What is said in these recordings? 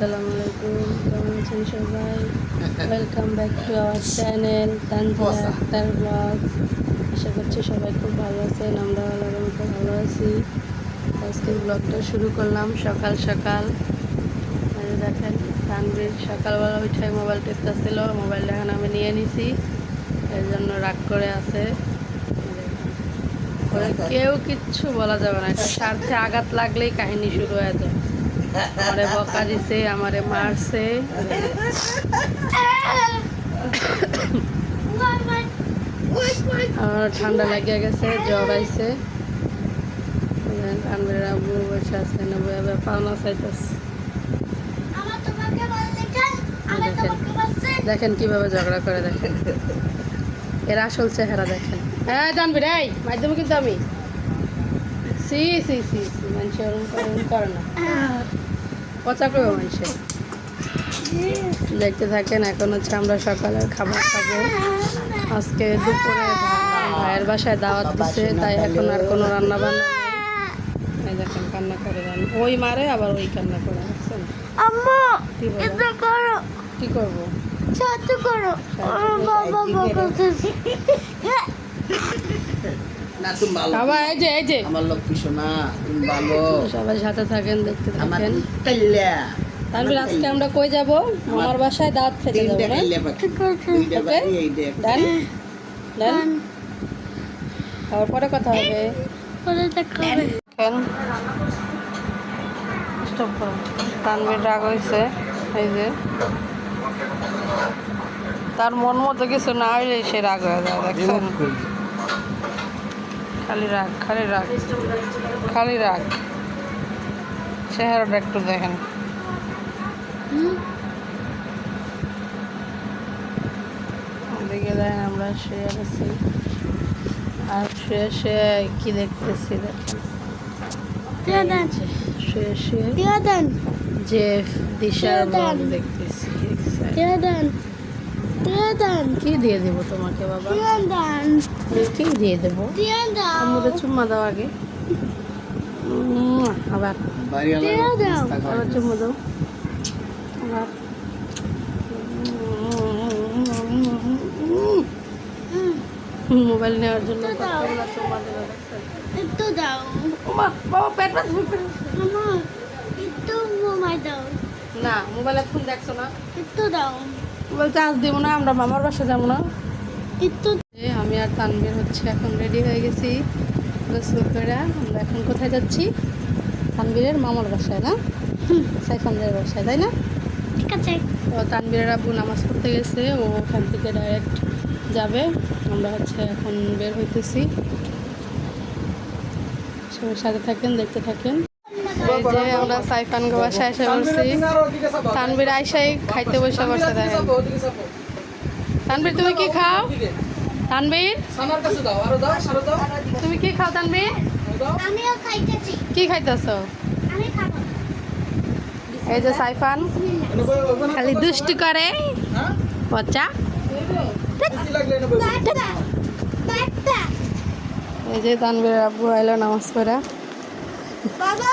আসসালামু আলাইকুম কেমন আছেন সবাই? Welcome back to our channel Tanzila Akter blog আশা করছি সবাই খুব ভালো আছেন আমরা আল্লাহর মতো ভালো আছি। আজকে ব্লগটা শুরু করলাম সকাল সকাল। দেখেন তানভীর সকালবেলা উঠে মোবাইল টিপতেছিল মোবাইলটা এখন আমি নিয়ে নিছি। এর জন্য রাগ করে আছে। কেউ কিচ্ছু বলা যাবে না একটা স্বার্থে আঘাত লাগলেই কাহিনী শুরু হয়ে যায়। আমারে বকা দিছে, আমারে মারছে। আমার ঠান্ডা লাগিয়ে গেছে, জ্বর আইছে। দেখেন কীভাবে ঝগড়া করে, দেখেন। এর আসল চেহারা দেখেন। হ্যাঁ জানবি রে মাধ্যমে কিন্তু আমি। সি সি সি সি মানুষ ওরম করে ওরম করে না। পচা করব মানুষে দেখতে থাকেন এখন হচ্ছে আমরা সকালের খাবার খাব। আজকে দুপুরে ভাইয়ের বাসায় দাওয়াত দিছে তাই এখন আর কোনো রান্না বান্না নেই। দেখেন কান্না করে রান্না। ওই মারে আবার ওই কান্না করে বুঝছেন? আম্মু কি করো। কি করব? করো। না তুমি ভালো বাবা এই যে এই যে। আমার লক্ষ্মী সোনা? তুমি ভালো। সবাই সাথে থাকেন দেখতে থাকেন। কাল্লা আজকে আমরা কই যাব? মামার বাসায় দাওয়াত খেতে যাব না? কাল্লা পাখি। ঠিক আছে। দুইটা Okay. বাড়ি এইটা একটা। ডান। ডান। আবার পরে কথা হবে। পরে দেখা হবে। কেন স্টপ করো। তানবির রাগ হয়েছে এই যে। তার মন মতো কিছু না হইলে সে রাগ হয়ে যায় দেখছেন? খালি রাগ খালি রাগ খালি রাগ চেহারাটা একটু দেখেন। ওদিকে দেখেন আমরা শুয়ে আছি। আর শুয়ে শুয়ে কি দেখতেছি দেখেন? শুয়ে শুয়ে দিয়ে দেন যে দিশার দিয়ে ব্লগ দেন। দেখতেছি দিয়ে দেন দিয়ে কি দিয়ে দেবো তোমাকে বাবা? দিয়ে দেন কি দিয়ে দেবো। দিয়ে দাও আমাদের চুম্মা দাও আগে। আবার। বাড়িওয়ালা দিয়ে দাও। করে। আবার চুম্মা দাও। আবার। মোবাইল নেওয়ার জন্য একটু দাও। বাবা পেট একটু মোবাইল দাও। না মোবাইলে ফোন দেখছ না। একটু দাও। মোবাইল চার্জ দিব না আমরা মামার বাসা যাব না। এই আমি আর তানভীর হচ্ছে এখন রেডি হয়ে গেছি গোসল করে। আমরা এখন কোথায় যাচ্ছি? তানভীরের মামার বাসায় না? সাইফানদের বাসায় তাই না? ঠিক আছে। তো তানভীরের আব্বু নামাজ পড়তে গেছে ও ওখান থেকে ডাইরেক্ট যাবে। আমরা হচ্ছে এখন বের হইতেছি। সবাই সাথে থাকেন দেখতে থাকেন। এই যে আমরা সাইফান বাসায় এসে বলছি তানভীর আইসাই খাইতে বসে বসে দেখেন। তানভীর তুমি কি খাও? তানভীর? তুমি কি খাও খাইতেছি। কি খাইতেছো? আমি এই যে সাইফান। খালি দুষ্টি করে। বাটা এই যে তানবির আব্বু আইলো নামাজ পড়া। বাবা।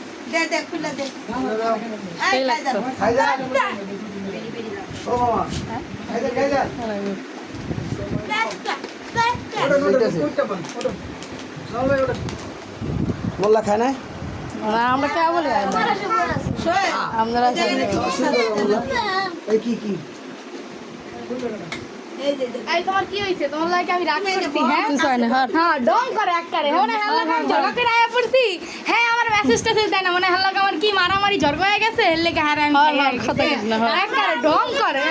এই বাটা খায় না না আমরা কে বলে আপনারা কি কি? এই তোমার কি হইছে তোমার লাগে আমি রাগ করছি হ্যাঁ? হয় হ্যাঁ ডং করে একটারে হ্যাঁ মানে হাল্লা ঝগড়া করে আয়া পড়ছি। হ্যাঁ মেসেজটা দেয় না মানে হাল্লা আমার কি মারামারি ঝগড়া হয়ে গেছে? এর লেগে হারে আমি। একটারে ডং করে।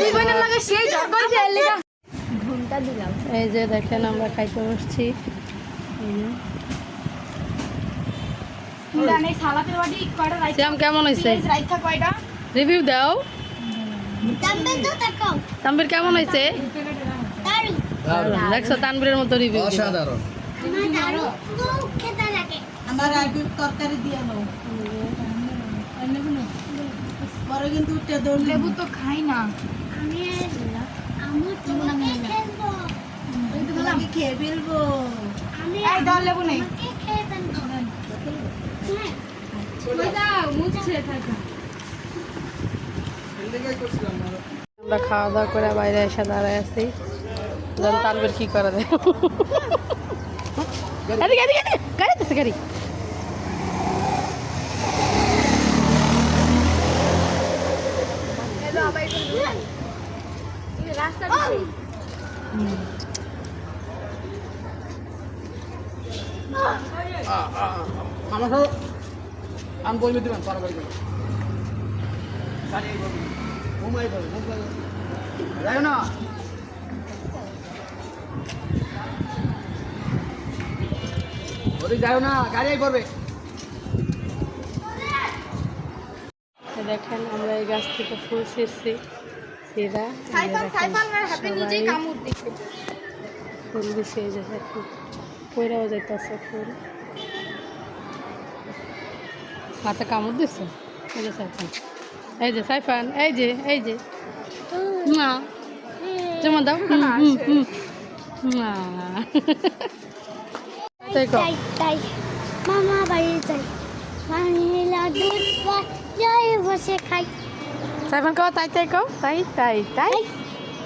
দুই বোনের লাগে সেই ঝগড়া হয়েছে এর লেগে এই যে দেখেন আমরা খাইতে বসছি। কেমন হয়েছে? রিভিউ দাও। তাম্বে তো তাকাও তানবীর কেমন হয়েছে? দেখছ তানবীরের মতো রিভিউ অসাধারণ। আমার আগে তরকারি দিয়ে নাও। পরে কিন্তু লেবু তো খাই না। আমি আমি তোমাকে খেলব তোমাকে খেয়ে ফেলব। আমি এই ধর লেবু নেই। তোমাকে খেয়ে ফেলব আমরা খাওয়া দাওয়া করে বাইরে এসে দাঁড়ায় আছি। তানবীর কি করে দেয় এদিকে এদিকে এদিকে গাড়ি আছে গাড়ি আমার সব আমি বলবে দিবেন পরে বলবে ঘুমাই পড়বে ঘুমাই না যাও না গাড়ি পড়বে দেখেন আমরা এই গাছ থেকে ফুল ছিঁড়ছি। সিরা দিচ্ছে। ফুল দিছে এই যে একটু পয়রাও যাইতেছে ফুল। মাথা কামড় দিছে? এই যে সাইফান। এই যে সাইফান এই যে এই যে। না জমা দাও। হুম, হুম, হুম। না। তাই। তাই তাই। মামা বাড়ি যাই। আমি দুধ যাই বসে খাই। সাইফান কও তাই তাই কও? তাই তাই তাই।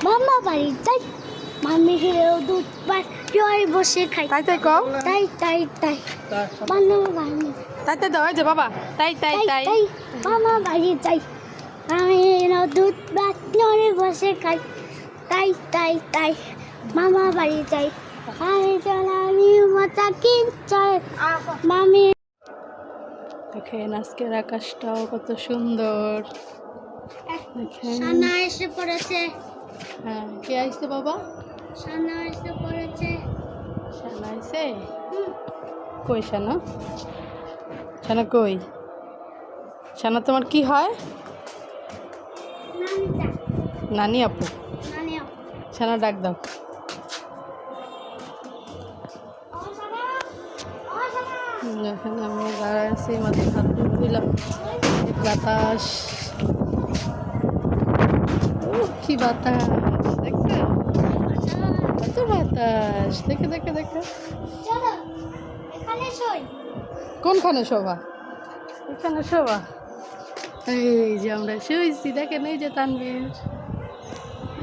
মামা বাড়ি যাই। মামি হিরেও দুধ বা যাই বসে খাই। তাই তাই কও? তাই তাই তাই। মামা বাড়ি তাই তাই দাও যে বাবা। তাই তাই তাই মামা বাড়ি যাই। আমি দুধ বা যাই বসে খাই। তাই তাই তাই। মামা বাড়ি যাই। দেখেন আজকের আকাশটাও কত সুন্দর। সানা এসে পড়েছে। হ্যাঁ কে আইছে বাবা? সানা এসে পড়েছে। আইছে? কই কই? তোমার কি হয়? নানি আপু। শানা ডাক দাও। সানা দেখেন আমি দাঁড়ায় আছি মাথায় হাত দিলাম বাতাস ও কি বাতাস দেখছ কত বাতাস দেখে দেখে দেখে এখানে কোনখানে শোভা এখানে শোভা এই যে আমরা শুয়েছি দেখেন এই যে তানবীর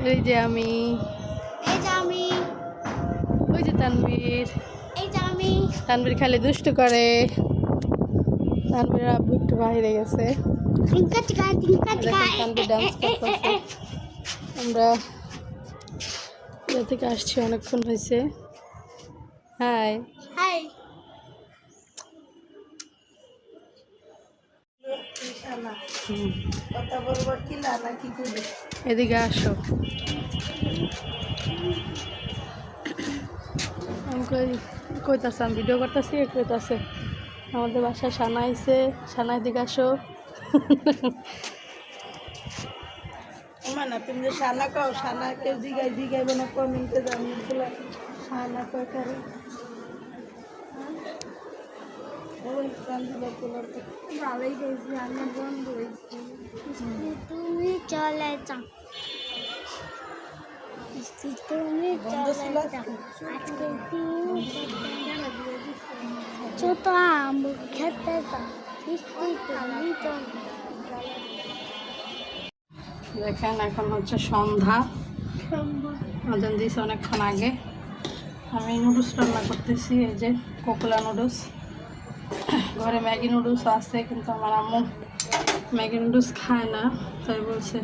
এই যে আমি। এই যে আমি। ওই যে তানবীর তানবীর খালি দুষ্টু করে। তানবীর আব্বু একটু বাইরে গেছে। তানবীর ডান্স করতেছে। আমরা থেকে আসছি অনেকক্ষণ হয়েছে। হাই হাই এদিকে আসো। আমি কই কইতাছে আমি ভিডিও করতেছি কইতাছে আমাদের বাসায় সানা আইছে সানা এদিকে আসো। না তুমি যে সানা কাও সানা কেউ জিগাই জিগাইবে না কমেন্টে জানি সানা কয় করে ওই কান্দিলা তো ভালোই গেছি আমি বন্ধ হয়েছি। তুমি চলে যাও। দেখেন, এখন হচ্ছে সন্ধ্যা। ওজন দিয়েছে অনেকক্ষণ আগে। আমি নুডলস রান্না করতেছি, এই যে কোকলা নুডলস। ঘরে ম্যাগি নুডলস আছে, কিন্তু আমার আম্মু ম্যাগি নুডলস খায় না, তাই বলছে,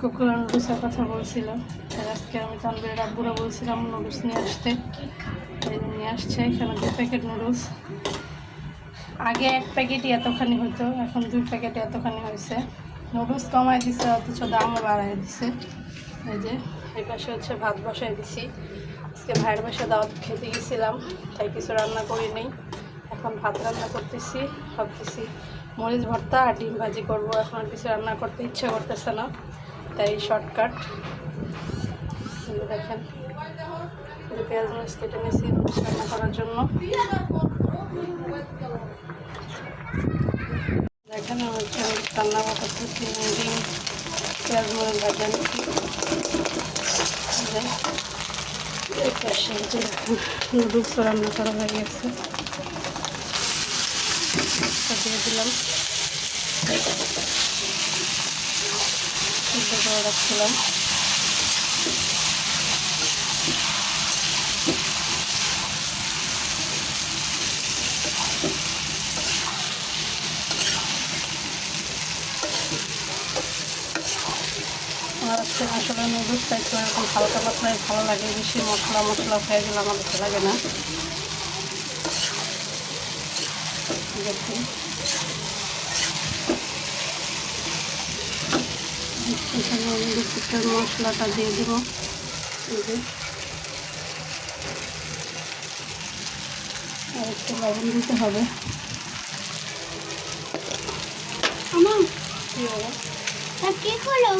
কোকোলা নুডলসের কথা বলছিল। তাই আজকে আমি তানবীর আব্বুরা বলছিলাম নুডলস নিয়ে আসতে। নিয়ে আসছে, এখানে দু প্যাকেট নুডলস আগে এক প্যাকেটই এতখানি হতো এখন দুই প্যাকেট এতখানি হয়েছে নুডলস কমাই দিছে, অথচ দামও বাড়াই দিছে। এই যে, এই পাশে হচ্ছে ভাত বসাই দিছি। আজকে ভাইয়ের বাসা দাওয়াত খেতে গেছিলাম, তাই কিছু রান্না করি নেই। এখন ভাত রান্না করতেছি, ভাবতেছি মরিচ ভর্তা আর ডিম ভাজি করব। এখন আর কিছু রান্না করতে ইচ্ছে করতেছে না, তাই শর্টকাট দেখেন। এই যে পেঁয়াজ মরিচ কেটে নিয়েছি রান্না করার জন্য। দেখেন আমার রান্না করতেছি ডিম পেঁয়াজ যে দেখেন নুডলস রান্না করা হয়ে গেছে। দিয়ে দিলাম। রাখছিলাম হচ্ছে আসলে নুডলসটা একটু এরকম হালকা পাতলাই ভালো লাগে, বেশি মশলা মশলা হয়ে গেলে আমার ভালো লাগে না। মশলাটা দিয়ে দিব। আর একটু লবণ দিতে হবে। আমার তা কি হলো?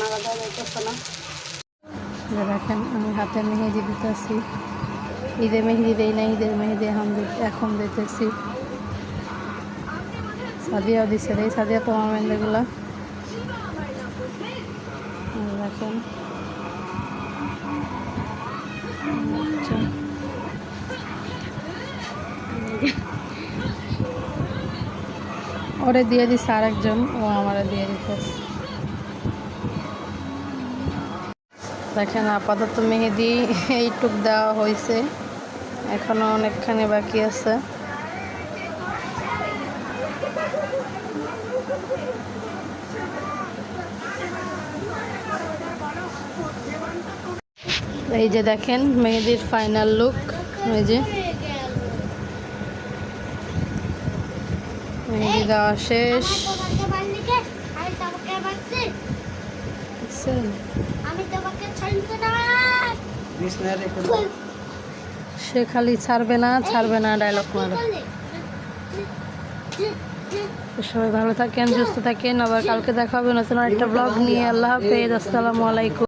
নাড়া দেওয়া যাইতেছে না। দেখেন, আমি হাতে মেহেদি দিতেছি। ঈদে মেহেদি দেই না ঈদের মেহেদি এখন এখন দিতেছি। সাদিয়াও দিছে রে, সাদিয়া তোমার মেহেদিগুলো দেখেন। আচ্ছা। ওরে দিয়ে দিছে আরেকজন, ও আমারে দিয়ে দিতেছে। দেখেন আপাতত মেহেদি এইটুক দেওয়া হয়েছে। এখনও অনেকখানি বাকি আছে। এই যে দেখেন মেহেদির ফাইনাল লুক এই যে। মেহেদি দেওয়া শেষ। আমি তোমাকে না। সে খালি ছাড়বে না ছাড়বে না ডায়লগ মারে। সবাই ভালো থাকেন সুস্থ থাকেন আবার কালকে দেখা হবে নতুন একটা ব্লগ নিয়ে। আল্লাহ হাফেজ আসসালামু আলাইকুম।